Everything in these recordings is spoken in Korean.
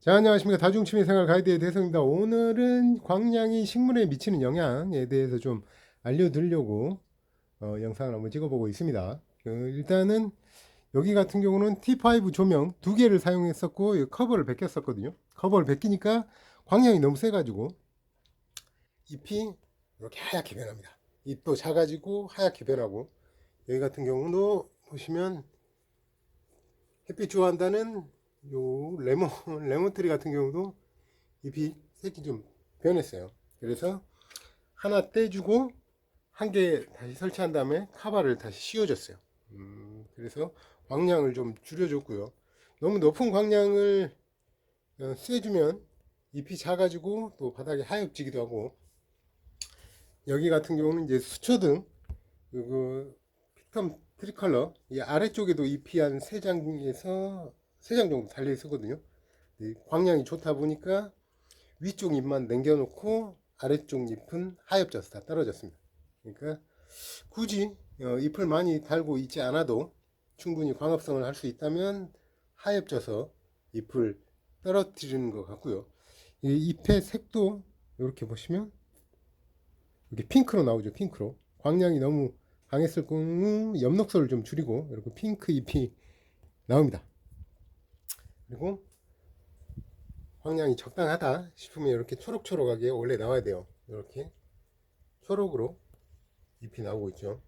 자, 안녕하십니까. 다중취미생활 가이드의 대성입니다. 오늘은 광량이 식물에 미치는 영향에 대해서 좀 알려드리려고 어, 영상을 한번 찍어보고 있습니다. 그, 일단은 여기 같은 경우는 T5 조명 두 개를 사용했었고 이 커버를 벗겼었거든요. 커버를 벗기니까 광량이 너무 세가지고 잎이 이렇게 하얗게 변합니다. 잎도 작아지고 하얗게 변하고 여기 같은 경우도 보시면 햇빛 좋아한다는 요 레몬 레몬트리 같은 경우도 잎이 색이 좀 변했어요. 그래서 하나 떼주고 한 개 다시 설치한 다음에 카바를 다시 씌워줬어요. 음, 그래서 광량을 좀 줄여줬고요. 너무 높은 광량을 어, 쐬주면 잎이 작아지고 또 바닥이 하얘지기도 하고 여기 같은 경우는 이제 수초등 그 픽텀 트리컬러 이 아래쪽에도 잎이 한세 장에서 세 장 정도 달려 있었거든요. 이 광량이 좋다 보니까 위쪽 잎만 남겨놓고 아래쪽 잎은 하엽져서 다 떨어졌습니다. 그러니까 굳이 어, 잎을 많이 달고 있지 않아도 충분히 광합성을 할 수 있다면 하엽져서 잎을 떨어뜨리는 것 같고요. 이 잎의 색도 이렇게 보시면 이렇게 핑크로 나오죠. 핑크로 광량이 너무 강했을 경우 엽록소를 좀 줄이고 이렇게 핑크 잎이 나옵니다. 그리고 황량이 적당하다 싶으면 이렇게 초록초록하게 원래 나와야 돼요. 이렇게 초록으로 잎이 나오고 있죠.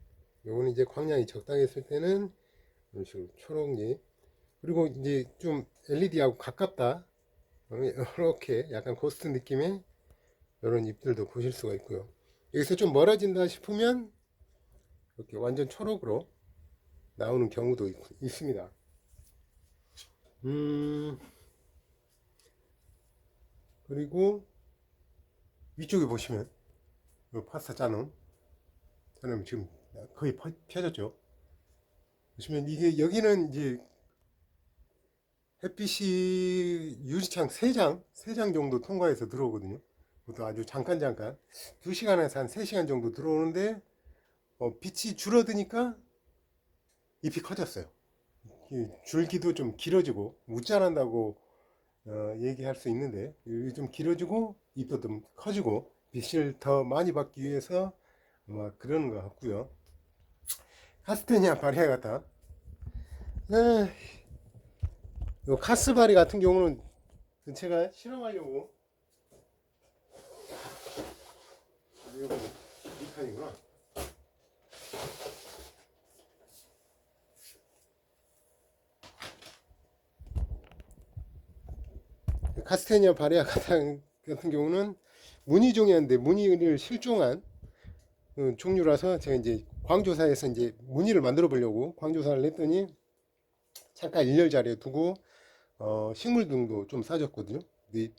요거는 이제 광량이 적당했을 때는 이런 식으로 초록잎 그리고 이제 좀 LED하고 가깝다 이렇게 약간 고스트 느낌의 이런 잎들도 보실 수가 있고요. 여기서 좀 멀어진다 싶으면 이렇게 완전 초록으로 나오는 경우도 있, 있습니다. 음, 그리고 위쪽에 보시면 이 파스타 짜놈 짜놈 지금 거의 펴- 펴졌죠. 보시면 이게 여기는 이제 햇빛이 유리창 3장, 3장 정도 통과해서 들어오거든요. 그것도 아주 잠깐 잠깐 2시간에서 한 3시간 정도 들어오는데 어, 빛이 줄어드니까 잎이 커졌어요. 이 줄기도 좀 길어지고 무자란다고 어, 얘기할 수 있는데 좀 길어지고 잎도 좀 커지고 빛을 더 많이 받기 위해서 아마 그러는 것 같고요. 카스테니아 바리아 요 카스바리 같은 경우는 제가 실험하려고 이거 미칸이구나. 카스테니아 바레아 같은, 같은 경우는 무늬종이었는데 무늬를 실종한 어, 종류라서 제가 이제 광조사에서 이제 무늬를 만들어 보려고 광조사를 했더니 잠깐 일렬 자리에 두고 어, 식물 등도 좀 싸줬거든요. 근데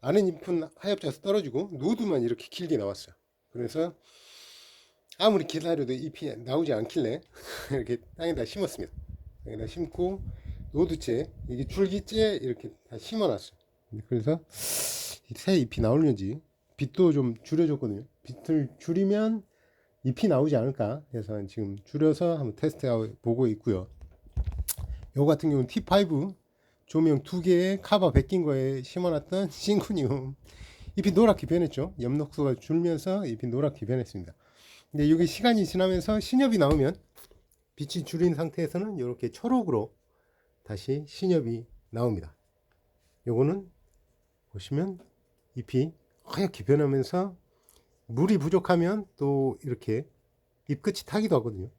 안은 잎은 하엽져서 떨어지고 노드만 이렇게 길게 나왔어요. 그래서 아무리 기다려도 잎이 나오지 않길래 이렇게 땅에다 심었습니다. 땅에다 심고 노드째 이게 줄기째 이렇게 다 심어놨어요. 그래서 새 잎이 나오는지 빛도 좀 줄여줬거든요. 빛을 줄이면 잎이 나오지 않을까 해서 지금 줄여서 한번 테스트 보고 있고요. 요 같은 경우는 T5 조명 두 개에 카바 벗긴 거에 심어놨던 싱크니움 잎이 노랗게 변했죠. 엽록소가 줄면서 잎이 노랗게 변했습니다. 근데 여기 시간이 지나면서 신엽이 나오면 빛이 줄인 상태에서는 이렇게 초록으로 다시 신엽이 나옵니다. 요거는 보시면 잎이 하얗게 변하면서 물이 부족하면 또 이렇게 잎 끝이 타기도 하거든요.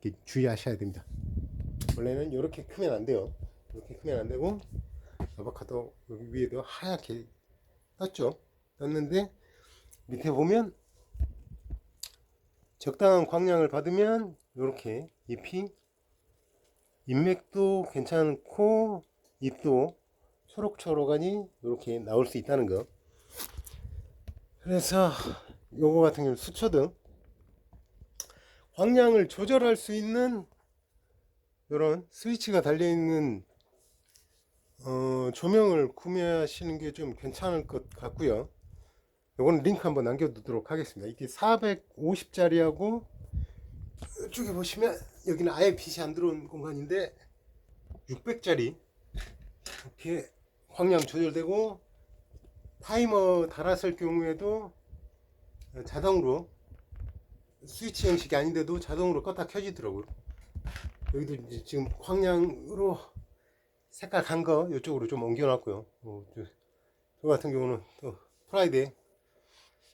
이렇게 주의하셔야 됩니다. 원래는 이렇게 크면 안 돼요. 이렇게 크면 안 되고 아보카도 여기 위에도 하얗게 떴죠. 떴는데 밑에 보면 적당한 광량을 받으면 이렇게 잎이 잎맥도 괜찮고 잎도 초록초록하니 이렇게 나올 수 있다는 거. 그래서 요거 같은 경우 수초등 광량을 조절할 수 있는 이런 스위치가 달려 있는 어, 조명을 구매하시는 게 좀 괜찮을 것 같고요. 요거는 링크 한번 남겨두도록 하겠습니다. 이게 450짜리하고 이쪽에 보시면 여기는 아예 빛이 안 들어온 공간인데 600짜리 이렇게 광량 조절되고 타이머 달았을 경우에도 자동으로 스위치 형식이 아닌데도 자동으로 껐다 켜지더라고요. 여기도 이제 지금 광량으로 색깔 간 거 이쪽으로 좀 옮겨놨고요. 어, 저, 저 같은 경우는 또 프라이드에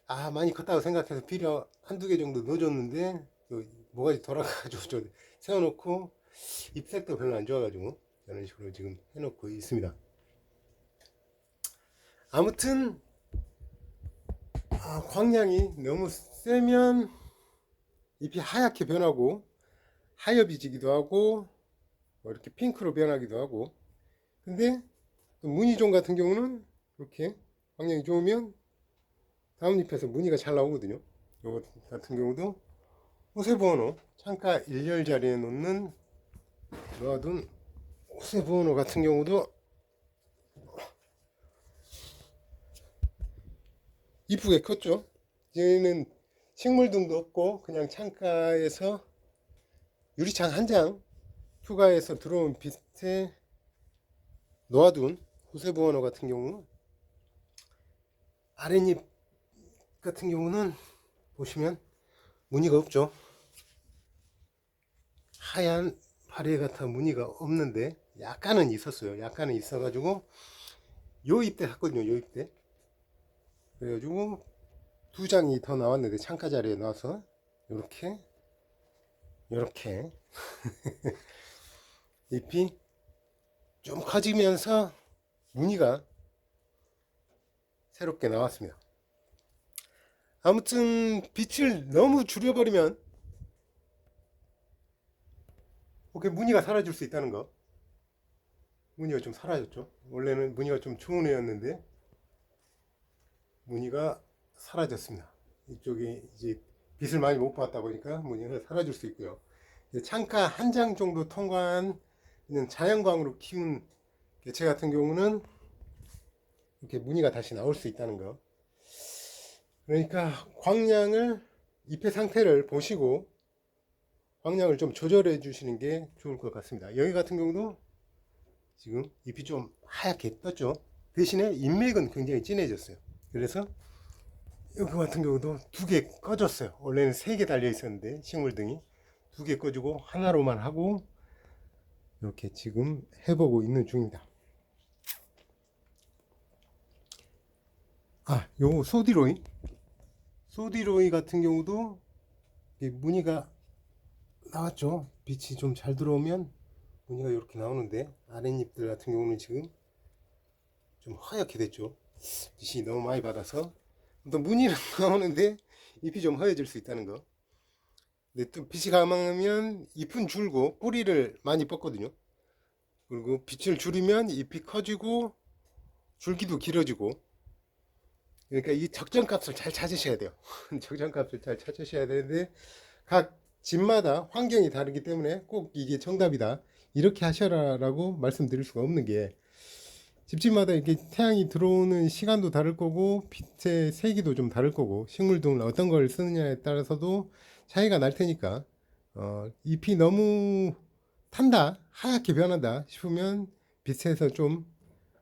아 많이 컸다고 생각해서 필요 한두 개 정도 넣어줬는데 또 뭐가지 돌아가가지고 저 세워놓고 잎색도 별로 안 좋아가지고 이런 식으로 지금 해놓고 있습니다. 아무튼 아, 광량이 너무 세면 잎이 하얗게 변하고 하엽이지기도 하고 뭐 이렇게 핑크로 변하기도 하고. 근데 또 무늬종 같은 경우는 이렇게 광량이 좋으면 다음 잎에서 무늬가 잘 나오거든요. 요거 같은 경우도 호세부어노 창가 일렬 자리에 놓는 놓아둔 호세부어노 같은 경우도 이쁘게 컸죠. 얘는 식물 등도 없고 그냥 창가에서 유리창 한장 추가해서 들어온 빛에 놓아둔 호세부어노 같은 경우. 아랫잎 같은 경우는 보시면 무늬가 없죠. 하얀 파리에 같아 무늬가 없는데 약간은 있었어요. 약간은 있어가지고 요 잎대 샀거든요 요 잎대 그래가지고 두 장이 더 나왔는데 창가 자리에 나와서 이렇게 이렇게 잎이 좀 커지면서 무늬가 새롭게 나왔습니다. 아무튼 빛을 너무 줄여버리면 이렇게 무늬가 사라질 수 있다는 거. 무늬가 좀 사라졌죠. 원래는 무늬가 좀 좋은 애였는데 무늬가 사라졌습니다. 이쪽이 이제 빛을 많이 못 받다 보니까 무늬가 사라질 수 있고요. 창가 한 장 정도 통과한 자연광으로 키운 개체 같은 경우는 이렇게 무늬가 다시 나올 수 있다는 거. 그러니까 광량을 잎의 상태를 보시고 광량을 좀 조절해 주시는 게 좋을 것 같습니다. 여기 같은 경우도 지금 잎이 좀 하얗게 떴죠. 대신에 잎맥은 굉장히 진해졌어요. 그래서 여기 같은 경우도 두 개 꺼졌어요. 원래는 세 개 달려 있었는데 식물등이 두 개 꺼주고 하나로만 하고 이렇게 지금 해보고 있는 중입니다. 아, 요 소디로이, 소디로이 같은 경우도 무늬가 나왔죠. 빛이 좀 잘 들어오면 무늬가 이렇게 나오는데 아랫잎들 같은 경우는 지금 좀 하얗게 됐죠. 빛이 너무 많이 받아서 또 무늬는 나오는데 잎이 좀 허해질 수 있다는 거. 근데 또 빛이 강하면 잎은 줄고 뿌리를 많이 뻗거든요. 그리고 빛을 줄이면 잎이 커지고 줄기도 길어지고. 그러니까 이 적정값을 잘 찾으셔야 돼요. 적정값을 잘 찾으셔야 되는데 각 집마다 환경이 다르기 때문에 꼭 이게 정답이다. 이렇게 하셔라라고 말씀드릴 수가 없는 게 집집마다 이렇게 태양이 들어오는 시간도 다를 거고 빛의 세기도 좀 다를 거고 식물등을 어떤 걸 쓰느냐에 따라서도 차이가 날 테니까 어, 잎이 너무 탄다 하얗게 변한다 싶으면 빛에서 좀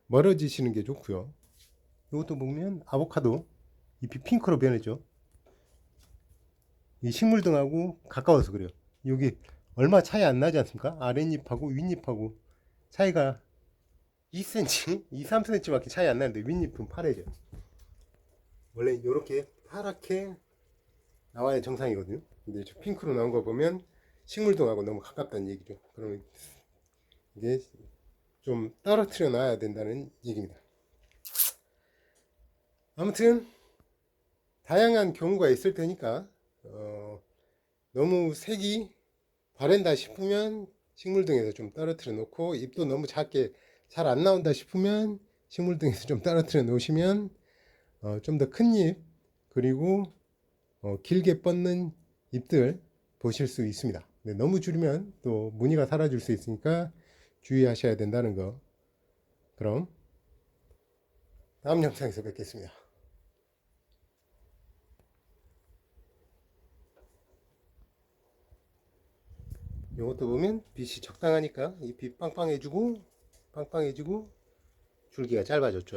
멀어지시는 게 좋고요. 이것도 보면 아보카도 잎이 핑크로 변했죠. 이 식물 등하고 가까워서 그래요. 여기 얼마 차이 안 나지 않습니까? 아랫잎하고 윗잎하고 차이가 2cm, 2, 3cm밖에 차이 안 나는데 윗잎은 파래져. 원래 이렇게 파랗게 나와야 정상이거든요. 근데 저 핑크로 나온 거 보면 식물등하고 너무 가깝다는 얘기죠. 그러면 이게 좀 떨어뜨려 놔야 된다는 얘기입니다. 아무튼 다양한 경우가 있을 테니까 어, 너무 색이 바랜다 싶으면 식물등에서 좀 떨어뜨려 놓고 잎도 너무 작게 잘 안 나온다 싶으면 식물등에서 좀 떨어뜨려 놓으시면 어, 좀 더 큰 잎 그리고 어, 길게 뻗는 잎들 보실 수 있습니다. 네, 너무 줄이면 또 무늬가 사라질 수 있으니까 주의하셔야 된다는 거. 그럼 다음 영상에서 뵙겠습니다. 이것도 보면 빛이 적당하니까 잎이 빵빵해지고 빵빵해지고 줄기가 짧아졌죠.